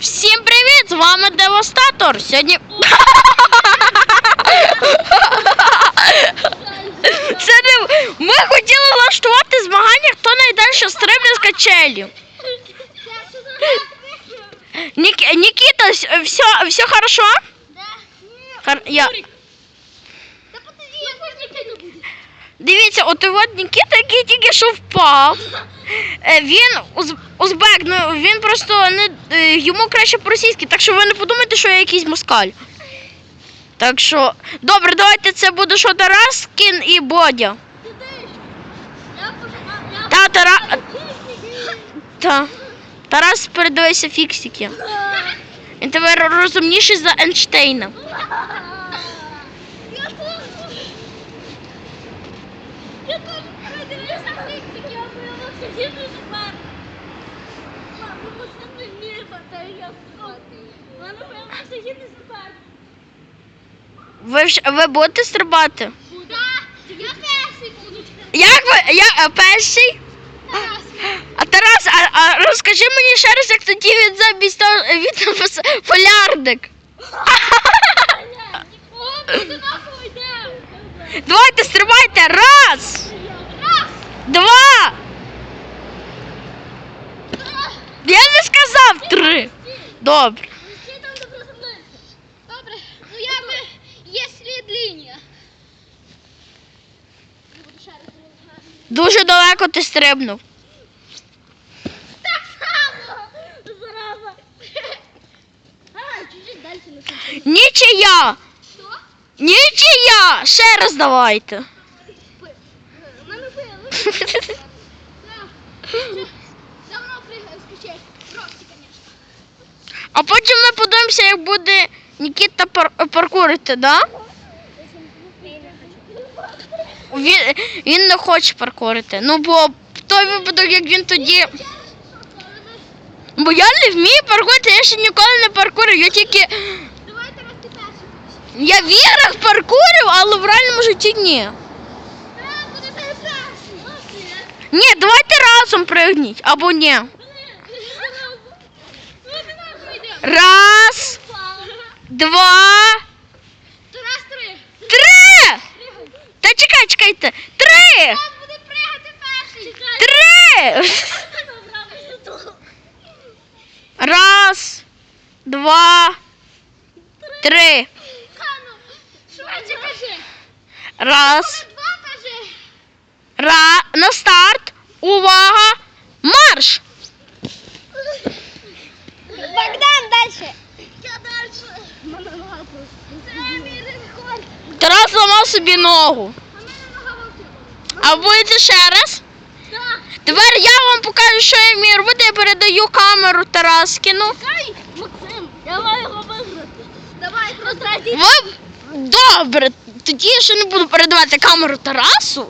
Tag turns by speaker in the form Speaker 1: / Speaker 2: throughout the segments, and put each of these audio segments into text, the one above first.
Speaker 1: Всім привіт! З вами Девастатор. Сьогодні. Це не... Ми хотіли влаштувати змагання, хто найдальше стрибне з качелі. Нік... Нікіта, все, все хорошо? Хар... Я... Дивіться, от і от Нікіта, що впав. Е, Він узбек, ну він просто не е, йому краще по-російськи, так що ви не подумайте, що я якийсь москаль. Так що, добре, давайте це буде що Тарас, Кін і Бодя. Та, Тара... Та. Тарас передивися фіксики. Він тепер розумніший за Ейнштейна.
Speaker 2: Я тоже продивився фіксики, я появився гідний тепер. Мама, машини небо, та я скоти. У мене появився гідний тепер.
Speaker 1: Ви, ж- ви будете стрибати?
Speaker 2: Так, я перший буду.
Speaker 1: Як ви? Я е, перший?
Speaker 2: Тарас.
Speaker 1: А Тарас, а, а розкажи мені ще раз, як тоді від замість того- від пос- полярник.
Speaker 2: О, нахуй.
Speaker 1: Давайте стрибайте. Раз,
Speaker 2: Раз,
Speaker 1: два.
Speaker 2: два,
Speaker 1: Я не сказав три. Добре.
Speaker 2: Добре ну я би, є слід лінія.
Speaker 1: Дуже далеко ти стрибнув.
Speaker 2: Так само! Зараза! А, чуть-чуть далі на.
Speaker 1: Нічия.
Speaker 2: Що?
Speaker 1: Нічия. Ще раз давайте.
Speaker 2: У мене пили.
Speaker 1: А потім ми подивимося, як буде Нікіта пар- паркурити, да? Він, він не хоче паркурити. Ну, бо в той випадок, як він тоді. Бо я не вмію паркурити, я ще ніколи не паркурив. Я тільки. Я в іграх паркурив, але в реальному житті ні. Ні, давайте разом пригніть, або ні.
Speaker 2: Блін, зараза. Ну, ти нахуй йдемо.
Speaker 1: Раз, два,
Speaker 2: три.
Speaker 1: Та чекай, чекайте. Три! Три! Раз, два, три.
Speaker 2: Швидше.
Speaker 1: Раз, ра, на старт. Увага! Марш!
Speaker 2: Богдан дальше. Я дальше.
Speaker 1: Тарас зламав собі ногу.
Speaker 2: А
Speaker 1: будете ще раз? Тепер я вам покажу, що я вмію робити. Я передаю камеру Тараскіну.
Speaker 2: Чекай, Максим, я маю його виграти. Давай, розрадіть.
Speaker 1: Ви добре, тоді я ще не буду передавати камеру Тарасу.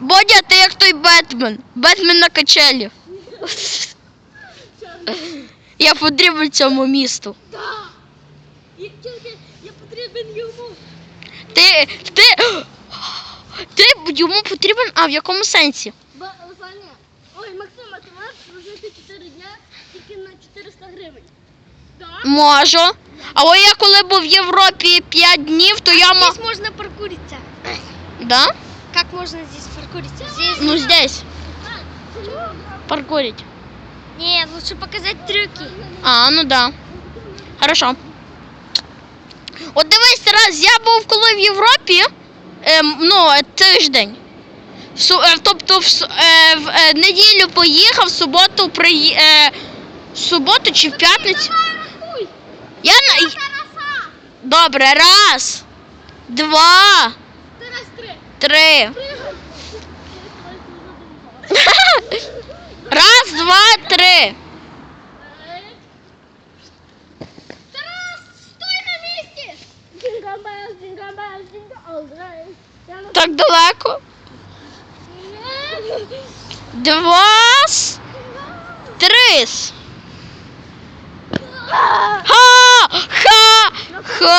Speaker 1: Бодя, ти як той Бетмен. Бетмен на качелі. Я потрібен цьому місту.
Speaker 2: Я потрібен йому.
Speaker 1: Ти. Ти. Ти йому потрібен, а в якому сенсі?
Speaker 2: Саня, ой, Максим, а ти можеш прожити 4 дня тільки на 400 гривень?
Speaker 1: Можу. Але я коли був в Європі 5 днів, то я ма.
Speaker 2: Здесь можно паркуриться.
Speaker 1: Да?
Speaker 2: Как можно здесь паркуриться? Здесь...
Speaker 1: Ну здесь. Паркурить.
Speaker 2: Нет, лучше показать трюки.
Speaker 1: А, ну да. Хорошо. От дивись, Тарас, я був коли в Європі, ем, ну, е, тиждень. В су, е, тобто в, су- е, в е, неділю поїхав, в суботу приї... Е, в суботу чи в п'ятницю.
Speaker 2: Рахуй.
Speaker 1: Я на... Добре, раз, два,
Speaker 2: три.
Speaker 1: три. Два, три.
Speaker 2: Тарас, стой на месте. Джингабел, джингабел, джингабел. Я на-
Speaker 1: Так далеко. Два, три. Ха! Ха! Ха!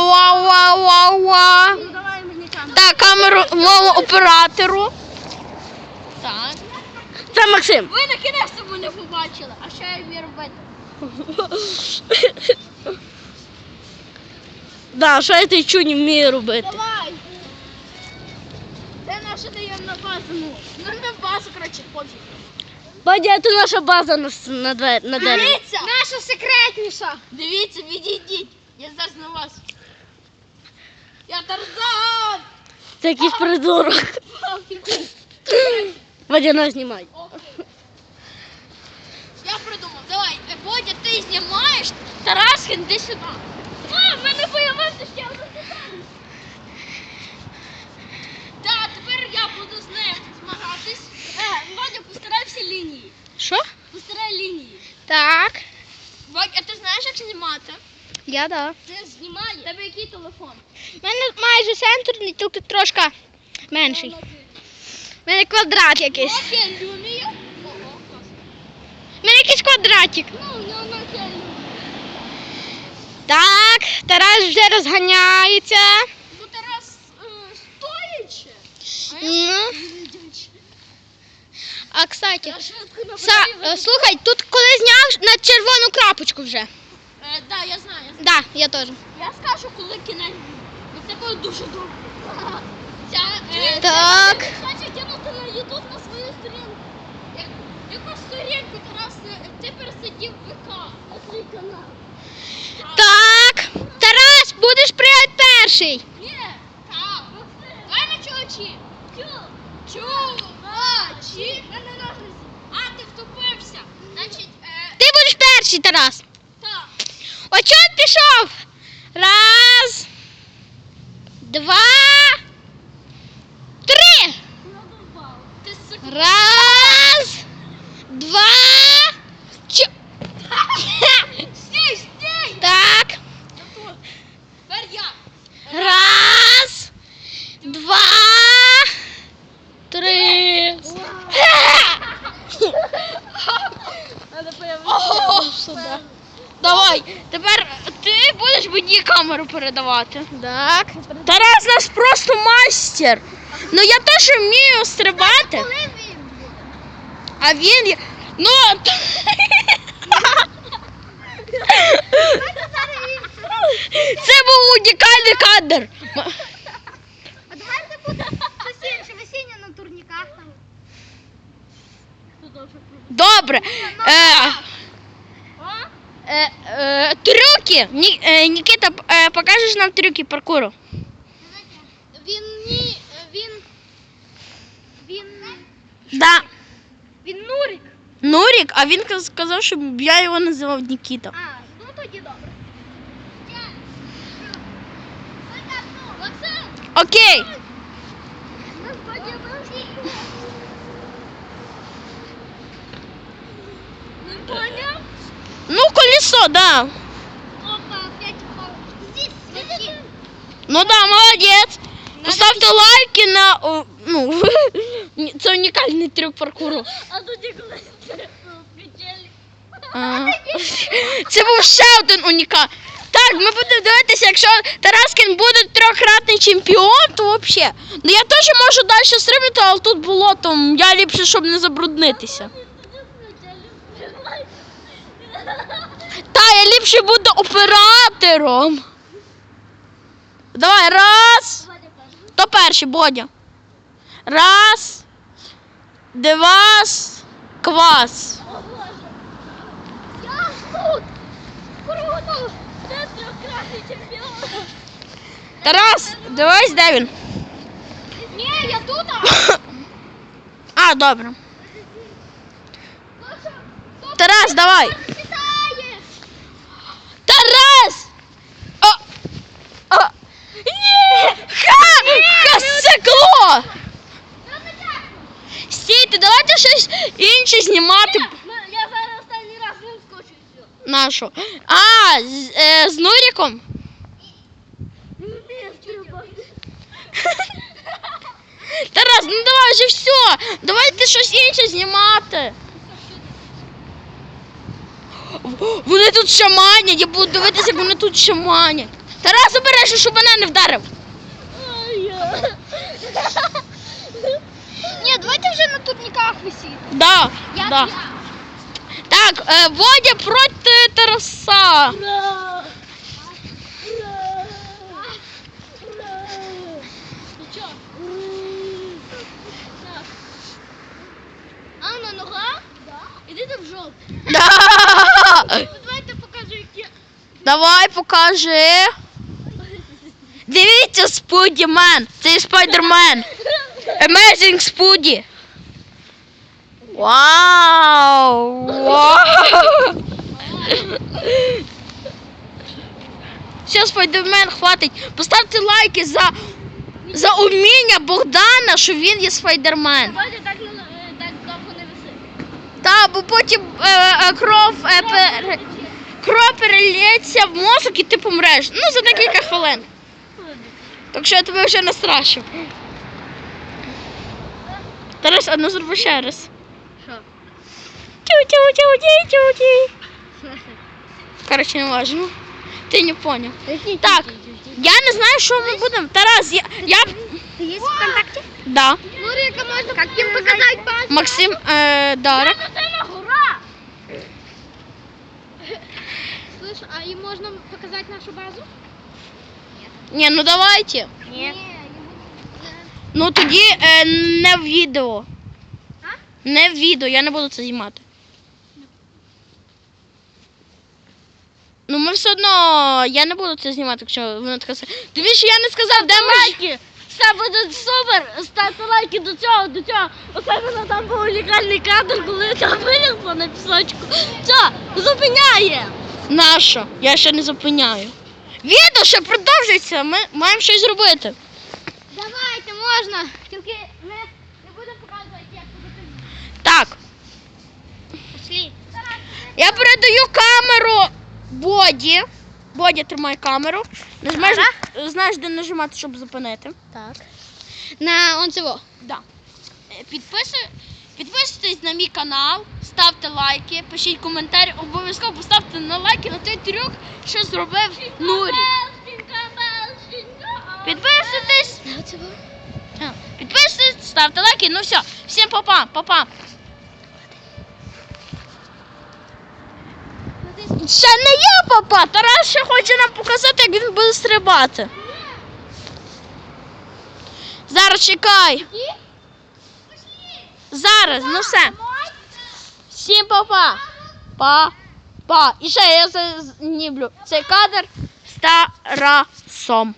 Speaker 1: Ва, ва, ва, ва.
Speaker 2: Ну.
Speaker 1: Так, камеру моєму оператору. Так.
Speaker 3: Це Максим.
Speaker 1: Ви на кінець мене побачили, а що я вмію робити?
Speaker 3: Да, що я той чуні вмію робити?
Speaker 1: Давай! Це наша таємна база, ну. Ну не база, коротше, пофіг.
Speaker 3: Бадя, це наша база на, с- на, двер, на дереві.
Speaker 1: Дивіться! Наша секретніша! Дивіться, відійдіть! Я зараз на вас. Я Тарзан!
Speaker 3: Це якийсь придурок. Бадя, Нас знімай.
Speaker 1: Я придумав, давай, е, Бодя, ти знімаєш, Тараскін, іди сюди. А, в мене появився ще один деталь. Так, тепер я буду з ним змагатись. Е, Бодя, постарай всі лінії.
Speaker 3: Що?
Speaker 1: Постарай лінії.
Speaker 3: Так.
Speaker 1: Бодя, а ти знаєш, як знімати?
Speaker 3: Я да.
Speaker 1: Ти знімаєш? Тебе який телефон?
Speaker 3: У мене майже центрний, тільки трошки менший. Мене квадрат якийсь.
Speaker 1: Nokia Lumia. Ого.
Speaker 3: У мене якийсь квадратик.
Speaker 1: Ну, ну.
Speaker 3: Так, Тарас вже розганяється.
Speaker 1: Ну, Тарас е, стоячи. А
Speaker 3: Ну.
Speaker 1: я сидячи.
Speaker 3: А кстати, Са, слухай, тут коли зняв на червону крапочку вже.
Speaker 1: Е, да, я знаю. я знаю.
Speaker 3: Да, я теж.
Speaker 1: Я скажу, коли кінець. Це буде дуже довго. Ця, е,
Speaker 3: Так.
Speaker 1: Хоче кинути на Ютуб на свою сторінку. Як, яку сторінку Тарас, е, ти пересидів ВК на свій канал.
Speaker 3: Так, Тарас, будеш пригати перший.
Speaker 1: Ні, так. Давай на чувачі. Чу. Чувачі. Мене ножниці. А, ти втупився. Значить, е,
Speaker 3: Ти будеш перший, Тарас.
Speaker 1: так.
Speaker 3: Очот пішов. Раз, два, три.
Speaker 1: Надовбав. Ти сука.
Speaker 3: Раз, два, чо.
Speaker 1: Стій, стій.
Speaker 3: Так,
Speaker 1: Тепер я.
Speaker 3: раз, два, три.
Speaker 1: Ого!
Speaker 3: Сюди.
Speaker 1: Давай, тепер ти будеш мені камеру передавати.
Speaker 3: Так.
Speaker 1: Тарас нас просто майстер. Ну я теж вмію стрибати. А він. є- Ну. Це був унікальний кадр.
Speaker 2: А давайте буде весіння на турніках там.
Speaker 1: Добре. Е, е, трюки. Ні, е, Нікіта, е, покажеш нам трюки паркуру.
Speaker 2: Він ні, він. Він.
Speaker 1: Да.
Speaker 2: Він Нурик.
Speaker 1: Нурік, а він каз- сказав, щоб я його називав Нікіта.
Speaker 2: А, ну тоді добре. Максим,
Speaker 1: Окей.
Speaker 2: ми сподіваємося. Не поняв?
Speaker 1: Ну, колесо, да. Ну да, молодець. Поставте лайки на. ну, це унікальний трюк паркуру.
Speaker 2: А тоді коли.
Speaker 1: А. Це був ще один унікальний. Так, ми будемо дивитися, якщо Тараскін буде трьохкратний чемпіон, то взагалі. Ну я теж можу далі стрибати, але тут було там. Я ліпше, щоб не забруднитися. Та, я ліпше буду оператором. Давай, раз. Хто перший, Бодя? Раз. Два. Квас.
Speaker 2: Я тут! Круто! Це трьохкратний чемпіон!
Speaker 1: Тарас, дивись, де він.
Speaker 2: Ні, я тут!
Speaker 1: А, добре. Тарас, давай.
Speaker 2: читаєш!
Speaker 1: Тарас! А, а, ні! Ха!
Speaker 2: Це!
Speaker 1: Стійте, давайте щось інше знімати.
Speaker 2: Я зараз останній раз вискочу і все.
Speaker 1: Нашу. А, з, е, з Нуріком?
Speaker 2: Стрибати.
Speaker 1: Тарас, ну давай вже все. Давайте щось інше знімати. Вони тут шаманять, я буду дивитися, як вони тут шаманять. Тарас, обережно, щоб мене не вдарив.
Speaker 2: Ні,
Speaker 3: давайте вже на турніках висіти.
Speaker 1: Да,
Speaker 3: Я
Speaker 1: да.
Speaker 3: я.
Speaker 1: Так, е, Водя проти Тараса.
Speaker 2: Ура! Ура! Ура!
Speaker 3: Ну? Так. А, на ногах? Іди в жопу.
Speaker 1: Да.
Speaker 3: Давайте покажу, які.
Speaker 1: Давай покажи. Дивіться, Спуді Мен. Це Спайдермен. Amazing Спуді. Вау! Вау! Все, Спайдермен, хватить. Поставте лайки за, за уміння Богдана, що він є Спайдермен.
Speaker 3: Давайте так, е, так довго не висить.
Speaker 1: Та, бо потім е, е, кров, е, пере- кров перелється в мозок і ти помреш. Ну, за декілька хвилин. Так що я тебе вже не страшив. Тарас, а ну зроби ще раз.
Speaker 3: Що?
Speaker 1: Тю-тю-тю-тю-тю-тю. Коротше, не важно. Ти не поняв. Так, я не знаю, що ми будемо. Тарас, я. я...
Speaker 3: Ти є в ВКонтакті?
Speaker 1: Да.
Speaker 3: Нурика, можна как їм показати базу?
Speaker 1: Максим е.
Speaker 2: Це на гора!
Speaker 3: Слышь, а їм можна показати нашу базу?
Speaker 1: Ні, ну давайте.
Speaker 3: Ні.
Speaker 1: Ну тоді е, не в відео.
Speaker 3: А?
Speaker 1: Не в відео, я не буду це знімати. Ну ми все одно, я не буду це знімати, якщо вона така сказала. Дивіться, я не сказав, де ми.
Speaker 2: Лайки! Все буде супер! Ставте лайки до цього, до цього. Особливо там був унікальний кадр, коли я там вилізла на пісочку. Все, зупиняє!
Speaker 1: Нащо? Я ще не зупиняю. Відео ще продовжується, ми маємо щось зробити.
Speaker 3: Давайте, можна. Тільки не, не будемо показувати, як ходити.
Speaker 1: Так,
Speaker 3: Пошли.
Speaker 1: я передаю камеру Боді. Бодя тримай камеру. Нажмеш, знаєш, де нажимати, щоб зупинити.
Speaker 3: Так. На он цього.
Speaker 1: Да. Е, Підписуй, підписуйтесь на мій канал, ставте лайки, пишіть коментарі, обов'язково поставте на лайки на той трюк, що зробив Нурі. Підписуйтесь, підписуйтесь, ставте лайки. Ну все, всім па-па, па-па. Ще не я, папа. Тарас ще хоче нам показати, як він буде стрибати. Зараз чекай. Зараз, ну все. Всім па-па. Па-па. І ще я заніблю цей кадр з Тарасом.